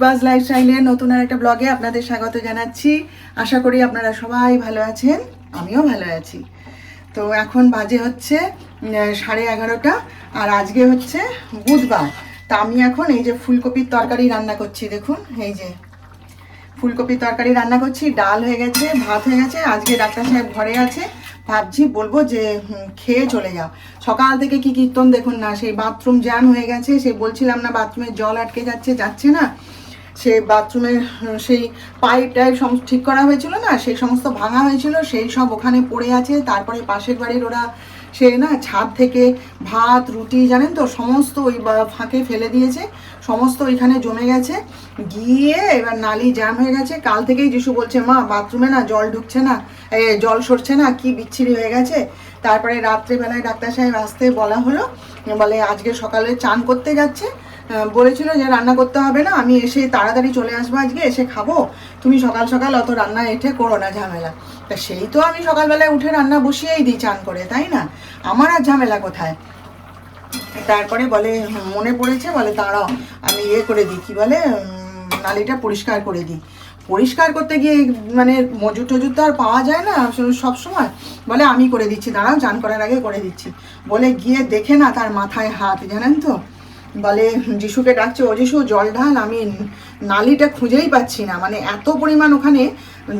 পূর্বাজ লাইফস্টাইলের নতুন আর একটা ব্লগে আপনাদের স্বাগত জানাচ্ছি। আশা করি আপনারা সবাই ভালো আছেন, আমিও ভালো আছি। তো এখন বাজে হচ্ছে সাড়ে এগারোটা, আর আজকে হচ্ছে বুধবার। তা আমি এখন এই যে ফুলকপির তরকারি রান্না করছি, দেখুন, এই যে ফুলকপির তরকারি রান্না করছি, ডাল হয়ে গেছে, ভাত হয়ে গেছে, আজকে ডাক্তার সাহেব ঘরে আছে। ভাবছি বলব যে খেয়ে চলে যাও। সকাল থেকে কি কীর্তন দেখুন না, সেই বাথরুম জ্যাম হয়ে গেছে সে বলছিলাম না বাথরুমে জল আটকে যাচ্ছে যাচ্ছে না। সে বাথরুমের সেই পাইপ টাইপ ঠিক করা হয়েছিল না সেই সমস্ত ভাঙা হয়েছিল সেই সব ওখানে পড়ে আছে তারপরে পাশের বাড়ির ওরা সে না ছাদ থেকে ভাত রুটি জানেন তো সমস্ত ওই ফাঁকে ফেলে দিয়েছে সমস্ত ওইখানে জমে গেছে গিয়ে এবার নালি জ্যাম হয়ে গেছে কাল থেকেই যিশু বলছে মা বাথরুমে না জল ঢুকছে না এ, জল সরছে না কি বিচ্ছিরি হয়ে গেছে? তারপরে রাত্রেবেলায় ডাক্তার সাহেব আসতে বলা হলো বলে আজকে সকালে চান করতে যাচ্ছে বলেছিল যে রান্না করতে হবে না, আমি এসে তাড়াতাড়ি চলে আসব আজকে, এসে খাব। তুমি সকাল সকাল অত রান্না এঠে করো না ঝামেলা। তা সেই তো আমি সকালবেলায় উঠে রান্না বসিয়েই দিই চান করে, তাই না? আমার আর ঝামেলা কোথায়? তারপরে বলে মনে পড়েছে? বলে, দাঁড়াও, আমি ইয়ে করে দিই, কি বলে নালিটা পরিষ্কার করে দিই। পরিষ্কার করতে গিয়ে মানে মজুর টজুর তো আর পাওয়া যায় না সব সময়। বলে, আমি করে দিচ্ছি, দাঁড়াও, চান করার আগে করে দিচ্ছি। বলে, গিয়ে দেখে না তার মাথায় হাত, জানেন তো? বলে, যিশুকে ডাকছে, ও যিশু, জল ঢাল, আমি নালিটা খুঁজেই পাচ্ছি না। মানে এত পরিমাণ ওখানে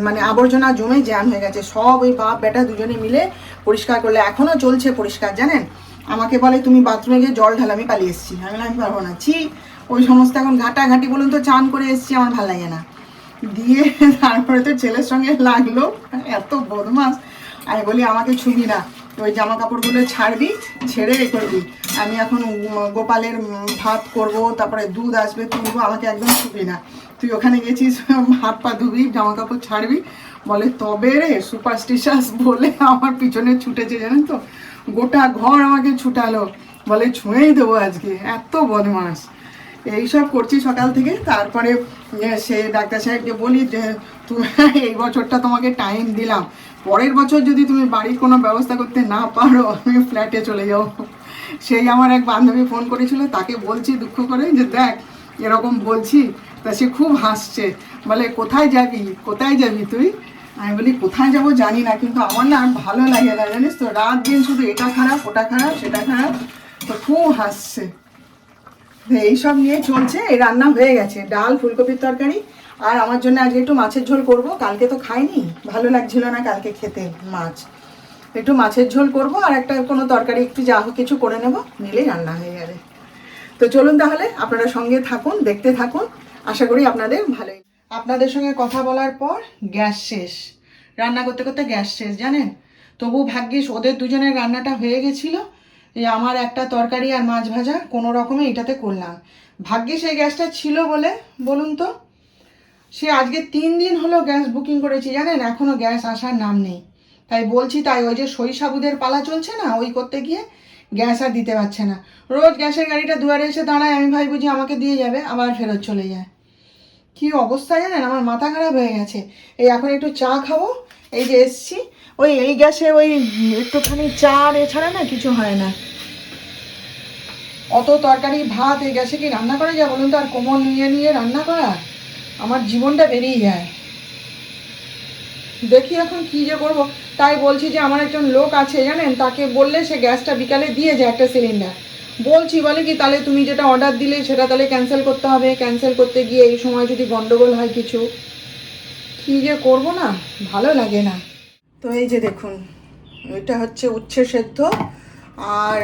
মানে আবর্জনা জমে জ্যাম হয়ে গেছে। সব ওই বাপ বেটা দুজনে মিলে পরিষ্কার করলে। এখনও চলছে পরিষ্কার, জানেন? আমাকে বলে, তুমি বাথরুমে গিয়ে জল ঢাল, আমি পালিয়ে এসেছি। আমি আমি পারব না। ছি, ওই সমস্ত এখন ঘাটাঘাটি বলুন তো, চান করে এসেছি, আমার ভালো লাগে না। দিয়ে তারপরে তো ছেলের সঙ্গে লাগল। এত বদমাস আমি বলি, আমাকে ছুবি না। ওই জামা কাপড়গুলো ছাড়বি, ছেড়ে এ করবি। আমি এখন গোপালের ভাত করব, তারপরে দুধ আসবে, তুলবো, আমাকে একদম ছুবি না। তুই ওখানে গেছিস, হাত পা ধুবি জামা কাপড় ছাড়বি। বলে, তবে রে, সুপারস্টিশাস বলে আমার পিছনে ছুটেছে, জানেন তো? গোটা ঘর আমাকে ছুটালো। বলে, ছুঁয়েই দেবো আজকে, এত বদমাস এইসব করছি সকাল থেকে, তারপরে সে ডাক্তার সাহেবকে বলি যে তুমি এই বছরটা তোমাকে টাইম দিলাম। পরের বছর যদি তুমি বাড়ির কোনো ব্যবস্থা করতে না পারো, আমি ফ্ল্যাটে চলে যাব। সেই আমার এক বান্ধবী ফোন করেছিল, তাকে বলছি দুঃখ করে যে, দেখ, এরকম বলছি। তা সে খুব হাসছে। বলে, কোথায় যাবি? কোথায় যাবি তুই? আমি বলি, কোথায় যাব জানি না, কিন্তু আমার না আর ভালো লাগে না, জানিস তো? রাত দিন শুধু এটা খারাপ, ওটা খারাপ, সেটা খারাপ। তো খুব হাসছে। এইসব নিয়ে চলছে, এই রান্না হয়ে গেছে। ডাল, ফুলকপির তরকারি আর আমার জন্য আজকে একটু মাছের ঝোল করব। কালকে তো খাইনি। ভালো লাগছিল না কালকে খেতে মাছ। একটু মাছের ঝোল করব আর একটা কোনো তরকারি, একটু যা হোক কিছু করে নেব, নিলেই রান্না হয়ে যাবে। তো চলুন তাহলে, আপনারা সঙ্গে থাকুন, দেখতে থাকুন। আশা করি আপনাদের ভালোই আপনাদের সঙ্গে কথা বলার পর গ্যাস শেষ। রান্না করতে করতে গ্যাস শেষ, জানেন? তবু ভাগ্যিস ওদের দুজনের রান্নাটা হয়ে গেছিল। এই আমার একটা তরকারি আর মাছ ভাজা, কোনো রকমে এটাতে করলাম। ভাগ্যিস এই গ্যাসটা ছিল বলে, বলুন তো? সে আজকে তিন দিন হলো গ্যাস বুকিং করেছি, জানেন? এখনও গ্যাস আসার নাম নেই। তাই বলছি, তাই ওই যে সই সাবুদের পালা চলছে না, ওই করতে গিয়ে গ্যাস আর দিতে পারছে না। রোজ গ্যাসের গাড়িটা দুয়ারে এসে দাঁড়ায়, আমি ভাই বুঝি আমাকে দিয়ে যাবে, আবার ফেরত চলে যায়। কি অবস্থা জানেন? আমার মাথা খারাপ হয়ে গেছে। এই এখন একটু চা খাব, এই যে এসছি। ওই এই গ্যাসে ওই একটুখানি চা এছাড়া না কিছু হয় না। অত তরকারি, ভাত, এই গ্যাসে কি রান্না করা যায় বলুন তো? আর কোমর নিয়ে নিয়ে রান্না করা? আমার জীবনটা বেরিয়ে যায়। দেখি এখন কি যে করব। তাই বলছি যে আমার একজন লোক আছে, জানেন? তাকে বললে সে গ্যাসটা বিকালে দিয়ে যায় একটা সিলিন্ডার বলছি, বলে কি, তাহলে তুমি যেটা অর্ডার দিলে সেটা তাহলে ক্যান্সেল করতে হবে। ক্যান্সেল করতে গিয়ে এই সময় যদি গন্ডগোল হয় কিছু। কি যে করব না? ভালো লাগে না। তো এই যে দেখুন, এটা হচ্ছে উচ্ছে সেদ্ধ। আর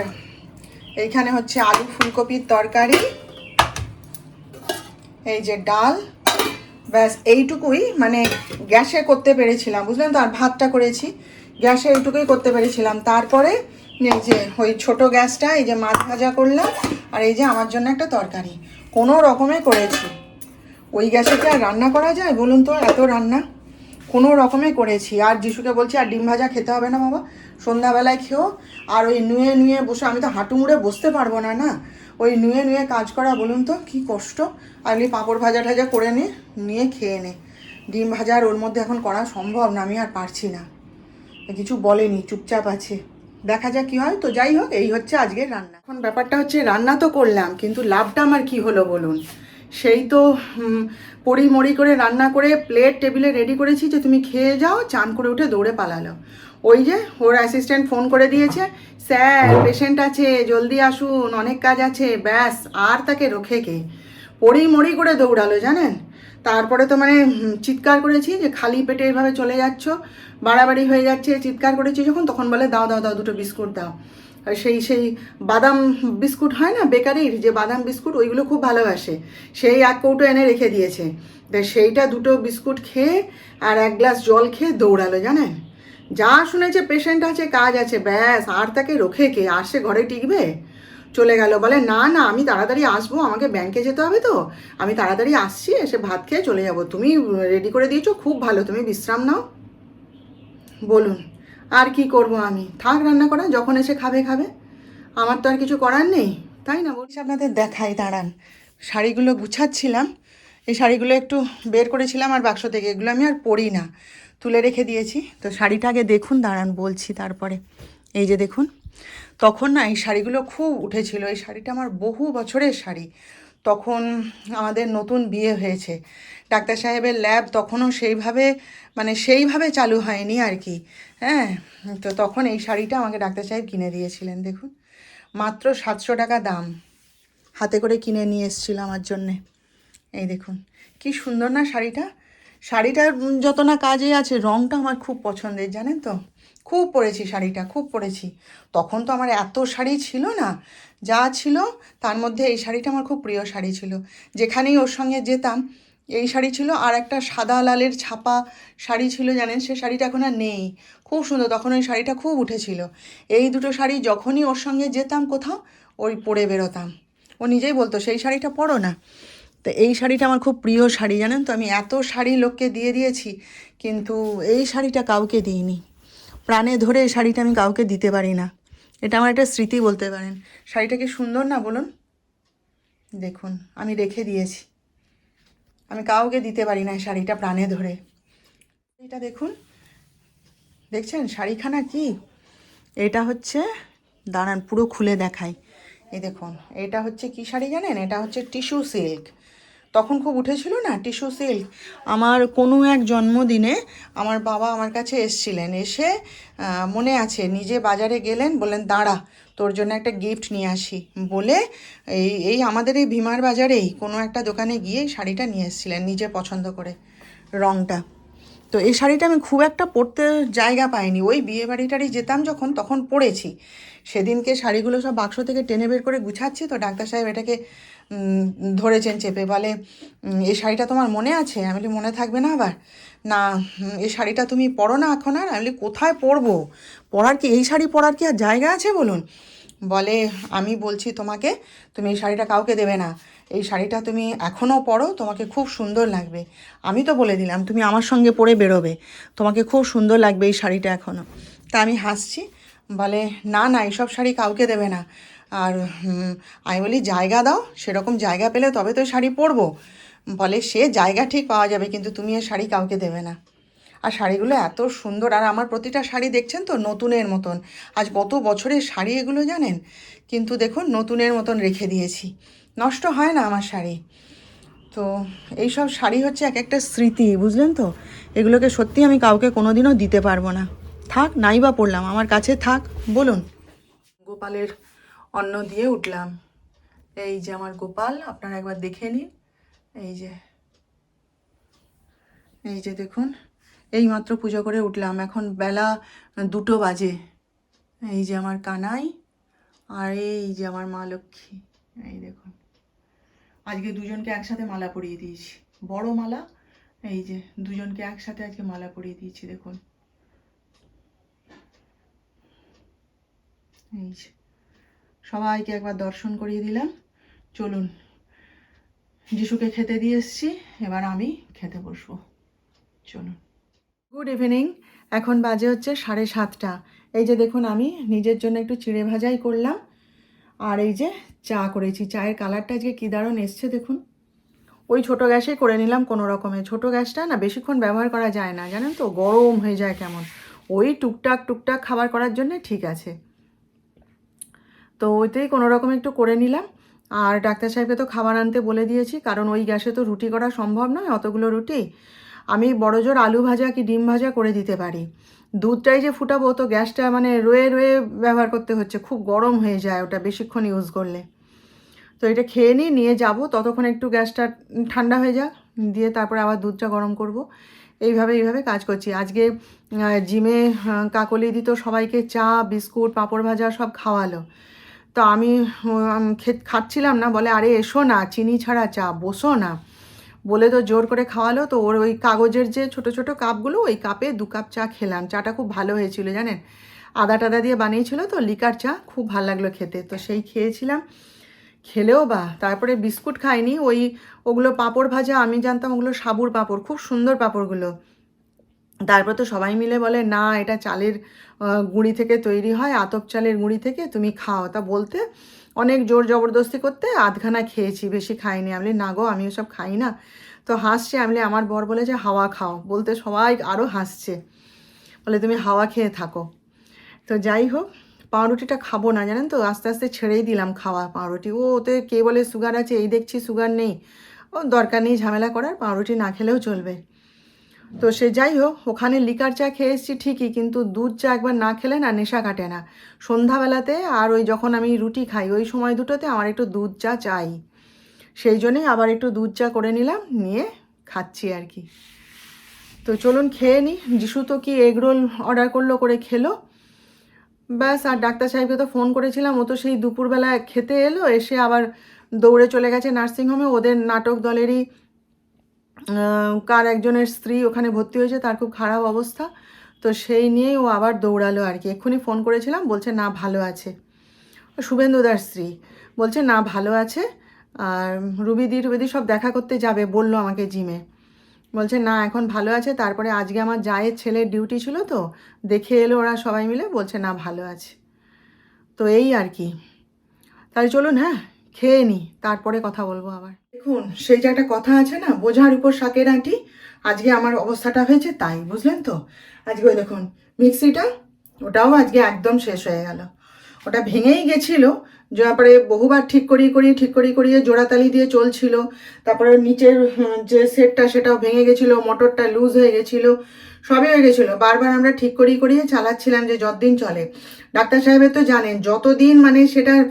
এইখানে হচ্ছে আলু ফুলকপির তরকারি। এই যে ডাল। ব্যাস, এইটুকুই মানে গ্যাসে করতে পেরেছিলাম, বুঝলেন তো? আর ভাতটা করেছি, গ্যাসে এইটুকুই করতে পেরেছিলাম। তারপরে এই যে, ওই ছোট গ্যাসটা, এই যে মাছ ভাজা করলাম, আর এই যে আমার জন্য একটা তরকারি। কোনো রকমে করেছি। ওই গ্যাসে কি আর রান্না করা যায়? বলুন তো, এত রান্না? কোনো রকমে করেছি। আর যিশুকে বলছি, আর ডিম ভাজা খেতে হবে না বাবা, সন্ধ্যাবেলায় খেও। আর ওই নুয়ে নুয়ে বসে, আমি তো হাঁটু মুড়ে বসতে পারব না না? ওই নুয়ে নুয়ে কাজ করা, বলুন তো, কি কষ্ট? এই পাঁপড় ভাজা টাজা করে নে, নিয়ে খেয়ে নে। ডিম ভাজা আর ওর মধ্যে এখন করা সম্ভব না, আমি আর পারছি না। কিছু বলেনি, চুপচাপ আছে। দেখা যাক কি হয়। তো যাই হোক, এই হচ্ছে আজকের রান্না। এখন ব্যাপারটা হচ্ছে, রান্না তো করলাম, কিন্তু লাভটা আমার কি হলো বলুন? সেই তো পড়ি মড়ি করে রান্না করে প্লেট টেবিলে রেডি করেছি যে তুমি খেয়ে যাও, চান করে উঠে দৌড়ে পালালো। ওই যে ওর অ্যাসিস্ট্যান্ট ফোন করে দিয়েছে স্যার পেশেন্ট আছে জলদি আসুন অনেক কাজ আছে ব্যাস আর তাকে রোখে কে? পড়ি মড়ি করে দৌড়ালো জানেন? তারপরে তো মানে চিৎকার করেছি যে খালি পেটে এভাবে চলে যাচ্ছ বাড়াবাড়ি হয়ে যাচ্ছে চিৎকার করেছি যখন তখন বলে দাও দাও দাও দুটো বিস্কুট দাও। আর সেই সেই বাদাম বিস্কুট হয় না বেকারির যে বাদাম বিস্কুট ওইগুলো খুব ভালোবাসে। সেই এক কৌটো এনে রেখে দিয়েছে। তো সেইটা দুটো বিস্কুট খেয়ে আর এক গ্লাস জল খেয়ে দৌড়ালো জানেন? যা শুনেছে পেশেন্ট আছে, কাজ আছে, ব্যাস, আর তাকে রোখে কে? আর সে ঘরে টিকবে? চলে গেল, বলে, না না, আমি তাড়াতাড়ি আসব, আমাকে ব্যাংকে যেতে হবে তো। আমি তাড়াতাড়ি আসছি, এসে ভাত খেয়ে চলে যাব। তুমি রেডি করে দিয়েছ, খুব ভালো, তুমি বিশ্রাম নাও। বলুন, আর কি করব আমি? থাক রান্না করা, যখন এসে খাবে খাবে। আমার তো আর কিছু করার নেই, তাই না বলছি আপনাদের দেখাই, দাঁড়ান। শাড়িগুলো গুছাচ্ছিলাম, এই শাড়িগুলো একটু বের করেছিলাম আর বাক্স থেকে, এগুলো আমি আর পরি না। তুলে রেখে দিয়েছি। তো শাড়িটা আগে দেখুন, দাঁড়ান বলছি তারপরে। এই যে দেখুন, তখন না এই শাড়িগুলো খুব উঠেছিল। এই শাড়িটা আমার বহু বছরের শাড়ি। তখন আমাদের নতুন বিয়ে হয়েছে। ডাক্তার সাহেবের ল্যাব তখনও সেইভাবে মানে সেইভাবে চালু হয়নি আর কি। হ্যাঁ তো তখন এই শাড়িটা আমাকে ডাক্তার সাহেব কিনে দিয়েছিলেন, দেখুন। মাত্র সাতশো টাকা দাম। হাতে করে কিনে নিয়ে এসেছিল আমার জন্যে। এই দেখুন, কি সুন্দর না শাড়িটা। শাড়িটার যত না কাজে আছে রঙটা আমার খুব পছন্দের, জানেন তো? খুব পরেছি শাড়িটা, খুব পরেছি। তখন তো আমার এত শাড়ি ছিল না, যা ছিল, তার মধ্যে এই শাড়িটা আমার খুব প্রিয় শাড়ি ছিল। যেখানেই ওর সঙ্গে যেতাম, এই শাড়ি ছিল, আর একটা সাদা লালের ছাপা শাড়ি ছিল, জানেন? সে শাড়িটা এখন আর নেই। খুব সুন্দর, তখন ওই শাড়িটা খুব উঠেছিল। এই দুটো শাড়ি যখনই ওর সঙ্গে যেতাম কোথাও, ওই পরে বেরোতাম। ও নিজেই বলতো, সেই শাড়িটা পরো না। তো এই শাড়িটা আমার খুব প্রিয় শাড়ি, জানেন তো? আমি এত শাড়ি লোককে দিয়ে দিয়েছি, কিন্তু এই শাড়িটা কাউকে দিইনি। প্রাণে ধরে এই শাড়িটা আমি কাউকে দিতে পারি না। এটা আমার একটা স্মৃতি বলতে পারেন। শাড়িটা কি সুন্দর না, বলুন? দেখুন, আমি রেখে দিয়েছি। আমি কাউকে দিতে পারি না এই শাড়িটা প্রাণে ধরে। এটা দেখুন, দেখছেন? শাড়িখানা কি? এটা হচ্ছে, দাঁড়ান, পুরো খুলে দেখাই। এই দেখুন, এটা হচ্ছে কি শাড়ি জানেন? এটা হচ্ছে টিস্যু সিল্ক। তখন খুব উঠেছিল না, টিস্যু সিল্ক। আমার কোনো এক জন্মদিনে আমার বাবা আমার কাছে এসছিলেন, এসে মনে আছে, নিজে বাজারে গেলেন, বললেন, দাঁড়া, তোর জন্য একটা গিফট নিয়ে আসি। বলে এই এই আমাদের এই ভীমার বাজারেই কোনো একটা দোকানে গিয়ে শাড়িটা নিয়ে এসেছিলেন, নিজে পছন্দ করে রঙটা তো এই শাড়িটা আমি খুব একটা পরতে জায়গা পাইনি। ওই বিয়ে বাড়িটারই যেতাম যখন, তখন পরেছি। সেদিনকে শাড়িগুলো সব বাক্স থেকে টেনে বের করে গুছাচ্ছি, তো ডাক্তার সাহেব এটাকে ধরেছেন চেপে, বলে এই শাড়িটা তোমার মনে আছে? আমি বলি, মনে থাকবে না আবার। না এই শাড়িটা তুমি পরো না এখন আর? আমি বলি, কোথায় পরবো? পরার কি, এই শাড়ি পরার কি আর জায়গা আছে বলুন? বলে, আমি বলছি তোমাকে, তুমি এই শাড়িটা কাউকে দেবে না। এই শাড়িটা তুমি এখনও পরো, তোমাকে খুব সুন্দর লাগবে। আমি তো বলে দিলাম, তুমি আমার সঙ্গে পরে বেরোবে, তোমাকে খুব সুন্দর লাগবে এই শাড়িটা এখনও তা আমি হাসছি, বলে, না না এইসব শাড়ি কাউকে দেবে না। আর আমি বলি জায়গা দাও, সেরকম জায়গা পেলে তবে তো শাড়ি পরবো। বলে সে জায়গা ঠিক পাওয়া যাবে, কিন্তু তুমি এ শাড়ি কাউকে দেবে না। আর শাড়িগুলো এত সুন্দর, আর আমার প্রতিটা শাড়ি দেখছেন তো, নতুনের মতন। আজ কত বছরের শাড়ি এগুলো জানেন? কিন্তু দেখুন, নতুনের মতন রেখে দিয়েছি। নষ্ট হয় না আমার শাড়ি। তো এই সব শাড়ি হচ্ছে এক একটা স্মৃতি, বুঝলেন তো? এগুলোকে সত্যি আমি কাউকে কোনো দিনও দিতে পারব না। থাক, নাই বা পড়লাম, আমার কাছে থাক, বলুন। গোপালের অন্ন দিয়ে উঠলাম। এই যে আমার গোপাল, আপনারা একবার দেখে নিন। এই যে। এই যে দেখুন এই মাত্র পুজো করে উঠলাম। এখন বেলা দুটো বাজে। এই যে আমার কানাই আর এই যে আমার মা লক্ষ্মী। এই দেখুন। আজকে দুজনকে একসাথে মালা পরিয়ে দিয়েছি। বড় মালা, এই যে দুজনকে একসাথে আজকে মালা পরিয়ে দিয়েছি, দেখুন। এই যে। সবাইকে একবার দর্শন করিয়ে দিলাম। চলুন, যিশুকে খেতে দিয়ে এসছি, এবার আমি খেতে বসবো। চলুন। গুড ইভিনিং এখন বাজে হচ্ছে সাড়ে সাতটা। এই যে দেখুন, আমি নিজের জন্য একটু চিড়ে ভাজাই করলাম। আর এই যে চা করেছি। চায়ের কালারটা আজকে কী দারুণ এসছে দেখুন। ওই ছোটো গ্যাসে করে নিলাম কোনো রকমে। ছোটো গ্যাসটা না বেশিক্ষণ ব্যবহার করা যায় না। জানেন তো, গরম হয়ে যায় কেমন। ওই টুকটাক টুকটাক খাবার করার জন্য ঠিক আছে। তো ওইটাই কোনো রকম একটু করে নিলাম। আর ডাক্তার সাহেবকে তো খাবার আনতে বলে দিয়েছি, কারণ ওই গ্যাসে তো রুটি করা সম্ভব নয়, অতগুলো রুটি। আমি বড় জোর আলু ভাজা কি ডিম ভাজা করে দিতে পারি। দুধটাই যে ফুটাবো তো গ্যাসটা মানে রয়ে রয়ে ব্যবহার করতে হচ্ছে, খুব গরম হয়ে যায় ওটা বেশিক্ষণ ইউজ করলে। তো এটা খেয়ে নিই, নিয়ে যাব, ততক্ষণ একটু গ্যাসটা ঠান্ডা হয়ে যাক, দিয়ে তারপরে আবার দুধটা গরম করব। এইভাবে এইভাবে কাজ করছি। আজকে জিমে কাকলি দিত সবাইকে চা, বিস্কুট, পাঁপড় ভাজা সব খাওয়ালো। তো আমি খাচ্ছিলাম না। বলে, আরে, এসো না, চিনি ছাড়া চা, বসো না। বলে তো জোর করে খাওয়ালো। তো ওর ওই কাগজের যে ছোট ছোট কাপগুলো, ওই কাপে দু কাপ চা খেলাম। চাটা খুব ভালো হয়েছিল, জানেন? আদা টাদা দিয়ে বানিয়েছিল তো, লিকার চা, খুব ভালো লাগল খেতে। তো সেই খেয়েছিলাম। খেলেও বা, তারপরে বিস্কুট খাইনি। ওই, ওগুলো পাঁপড় ভাজা, আমি জানতাম ওগুলো সাবুর পাঁপড়, খুব সুন্দর পাঁপড়গুলো। তারপর তো সবাই মিলে বলে, না, এটা চালের গুঁড়ি থেকে তৈরি হয়, আতপ চালের গুঁড়ি থেকে, তুমি খাও। তা বলতে অনেক জোর জবরদস্তি করতে আধখানা খেয়েছি, বেশি খাইনি। আমি না গো, আমি ওসব খাই না। তো হাসছে, আমি আমার বর বলে যে হাওয়া খাও। বলতে সবাই আরও হাসছে। বলে, তুমি হাওয়া খেয়ে থাকো। তো যাই হোক, পাউরুটিটা খাব না, জানেন তো? আস্তে আস্তে ছেড়েই দিলাম খাওয়া পাউরুটি। ও, ওতে কে বলে সুগার আছে? এই দেখছি সুগার নেই। ও, দরকার নেই ঝামেলা করার, পাউরুটি না খেলেও চলবে। তো সে যাই হোক, ওখানে লিকার চা খেয়ে এসেছি ঠিকই, কিন্তু দুধ চা একবার না খেলে না নেশা কাটে না। সন্ধ্যাবেলাতে আর ওই যখন আমি রুটি খাই, ওই সময় দুটোতে আমার একটু দুধ চা চাই। সেই জন্যেই আবার একটু দুধ চা করে নিলাম, নিয়ে খাচ্ছি আর কি। তো চলুন খেয়ে নিই। যিশু তো কি এগ রোল অর্ডার করল করে খেলো। ব্যাস, আর ডাক্তার সাহেবকে তো ফোন করেছিলাম, ও তো সেই দুপুরবেলা খেতে এলো, এসে আবার দৌড়ে চলে গেছে নার্সিংহোমে। ওদের নাটক দলেরই কার একজনের স্ত্রী ওখানে ভর্তি হয়েছে তার খুব খারাপ অবস্থা। তো সেই নিয়েই ও আবার দৌড়ালো আর কি। এক্ষুনি ফোন করেছিলাম, বলছে, না, ভালো আছে। শুভেন্দুদার স্ত্রী বলছে, না, ভালো আছে। আর রুবিদি রুবিদি সব দেখা করতে যাবে, বলল আমাকে জিমে বলছে, না, এখন ভালো আছে। তারপরে আজকে আমার জায়ের ছেলের ডিউটি ছিল তো, দেখে এলো ওরা সবাই মিলে, বলছে, না, ভালো আছে। তো এই আর কি। তাহলে চলুন হ্যাঁ খেয়ে নি, তারপরে কথা বলব আবার। দেখুন, সেই যে একটা কথা আছে না, বোঝার উপর শাকের আঁটি, আজকে আমার অবস্থাটা হয়েছে তাই, বুঝলেন তো? আজকে ওই দেখুন, মিক্সিটা, ওটাও আজকে একদম শেষ হয়ে গেল। ওটা ভেঙেই গেছিল তারপরে বহুবার ঠিক করিয়ে করিয়ে, ঠিক করিয়ে করিয়ে জোড়াতালি দিয়ে চলছিল, তারপরে নিচের যে সেটটা সেটাও ভেঙে গেছিল, মোটরটা লুজ হয়ে গেছিল, সবই হয়ে গেছিল। বারবার আমরা ঠিক করিয়ে করিয়ে চালাচ্ছিলাম যে যতদিন চলে। ডাক্তার সাহেবের তো জানেন, যতদিন মানে সেটার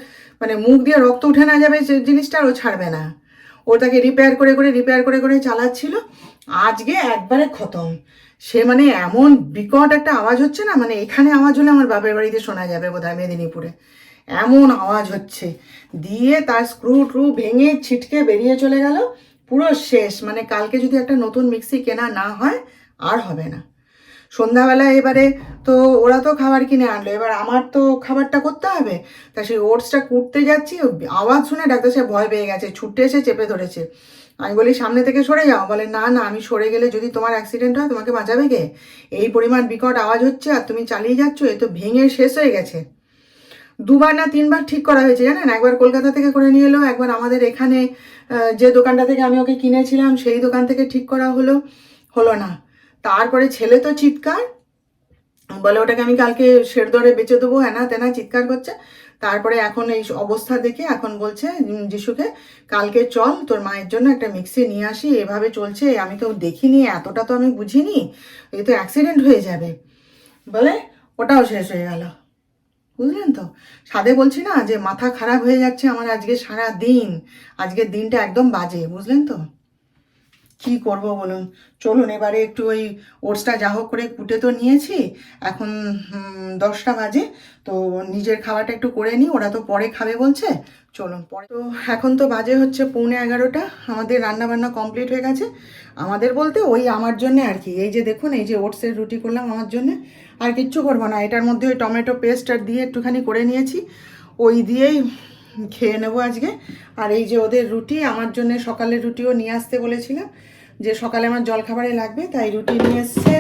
মানে মুখ দিয়ে রক্ত উঠে না যাবে, সে জিনিসটা আর ও ছাড়বে না। ও তাকে রিপেয়ার করে করে রিপেয়ার করে করে চালাচ্ছিল। আজকে একবারে খতম। সে মানে এমন বিকট একটা আওয়াজ হচ্ছে না? মানে এখানে আওয়াজ হলে আমার বাপের বাড়িতে শোনা যাবে বোধহয় মেদিনীপুরে। এমন আওয়াজ হচ্ছে। দিয়ে তার স্ক্রু ট্রু ভেঙে ছিটকে বেরিয়ে চলে গেল। পুরো শেষ। মানে কালকে যদি একটা নতুন মিক্সি কেনা না হয়, আর হবে না। সন্ধ্যাবেলা এবারে তো ওরা তো খাবার কিনে আনলো। এবার আমার তো খাবারটা করতে হবে। তা সেই ওটসটা কুটতে যাচ্ছি, আওয়াজ শুনে ডাক্তার সাহেব ভয় পেয়ে গেছে, ছুটে এসে চেপে ধরেছে। আমি বলি, সামনে থেকে সরে যাও। বলে, না না, আমি সরে গেলে যদি তোমার অ্যাক্সিডেন্ট হয়, তোমাকে বাঁচাবে কে? এই পরিমাণ বিকট আওয়াজ হচ্ছে আর তুমি চালিয়ে যাচ্ছ, এ তো ভেঙে শেষ হয়ে গেছে। দুবার না তিনবার ঠিক করা হয়েছে, জানেন? একবার কলকাতা থেকে করে নিয়ে এলো, একবার আমাদের এখানে যে দোকানটা থেকে আমি ওকে কিনেছিলাম, সেই দোকান থেকে ঠিক করা হলো হলো না। তারপরে ছেলে তো চিৎকার। বলে ওটাকে আমি কালকে শের দরে বেচে দেবো হ্যানা তেনা চিৎকার করছে। তারপরে এখন এই অবস্থা দেখে এখন বলছে যিশুকে, কালকে চল, তোর মায়ের জন্য একটা মিক্সি নিয়ে আসি, এভাবে চলছে, আমি তো দেখিনি, এতটা তো আমি বুঝিনি এই তো অ্যাক্সিডেন্ট হয়ে যাবে। বলে ওটাও শেষ হয়ে গেল। বুঝলেন তো? সাদে বলছি না যে, মাথা খারাপ হয়ে যাচ্ছে আমার আজকে সারা দিন, আজকের দিনটা একদম বাজে। বুঝলেন তো? কি করব বলুন? চলুন এবারে একটু ওই ওটসটা যা হোক করে কুটে তো নিয়েছি। এখন দশটা বাজে, তো নিজের খাওয়াটা একটু করে নিই, ওরা তো পরে খাবে বলছে। চলুন, পরে তো এখন তো বাজে হচ্ছে পৌনে এগারোটা, আমাদের রান্না বান্না কমপ্লিট হয়ে গেছে। আমাদের বলতে ওই আমার জন্য আর কি, এই যে দেখুন, এই যে ওটসের রুটি করলাম আমার জন্য, আর কিচ্ছু করব না, এটার মধ্যে ওই টমেটো পেস্ট আর দিয়ে একটুখানি করে নিয়েছি। ওই দিয়েই খেয়ে নেব আজকে। আর এই যে ওদের রুটি, আমার জন্য সকালের রুটিও নিয়ে আসতে বলেছিলাম যে সকালে আমার জলখাবারে লাগবে, তাই রুটি নিয়ে এসছে।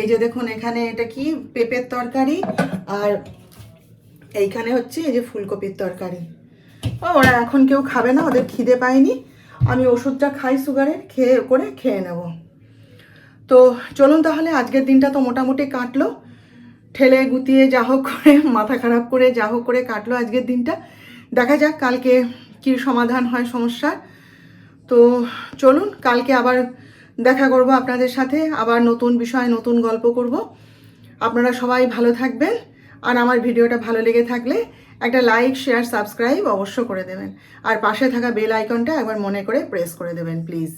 এই যে দেখুন, এখানে এটা কি? পেঁপের তরকারি, আর এইখানে হচ্ছে এই যে ফুলকপির তরকারি। ও, ওরা এখন কেউ খাবে না, ওদের খিদে পায়নি। আমি ওষুধটা খাই সুগারের, খেয়ে, করে খেয়ে নেব। তো চলুন তাহলে, আজকের দিনটা তো মোটামুটি কাটলো। ঠেলে গুতিয়ে যা হোক করে, মাথা খারাপ করে যা হোক করে কাটলো আজকের দিনটা। দেখা যাক কালকে কী সমাধান হয় সমস্যার তো চলুন, কালকে আবার দেখা করব আপনাদের সাথে, আবার নতুন বিষয় নতুন গল্প করব। আপনারা সবাই ভালো থাকবেন, আর আমার ভিডিওটা ভালো লেগে থাকলে একটা লাইক, শেয়ার, সাবস্ক্রাইব অবশ্য করে দেবেন। আর পাশে থাকা বেল আইকনটা একবার মনে করে প্রেস করে দেবেন, প্লিজ।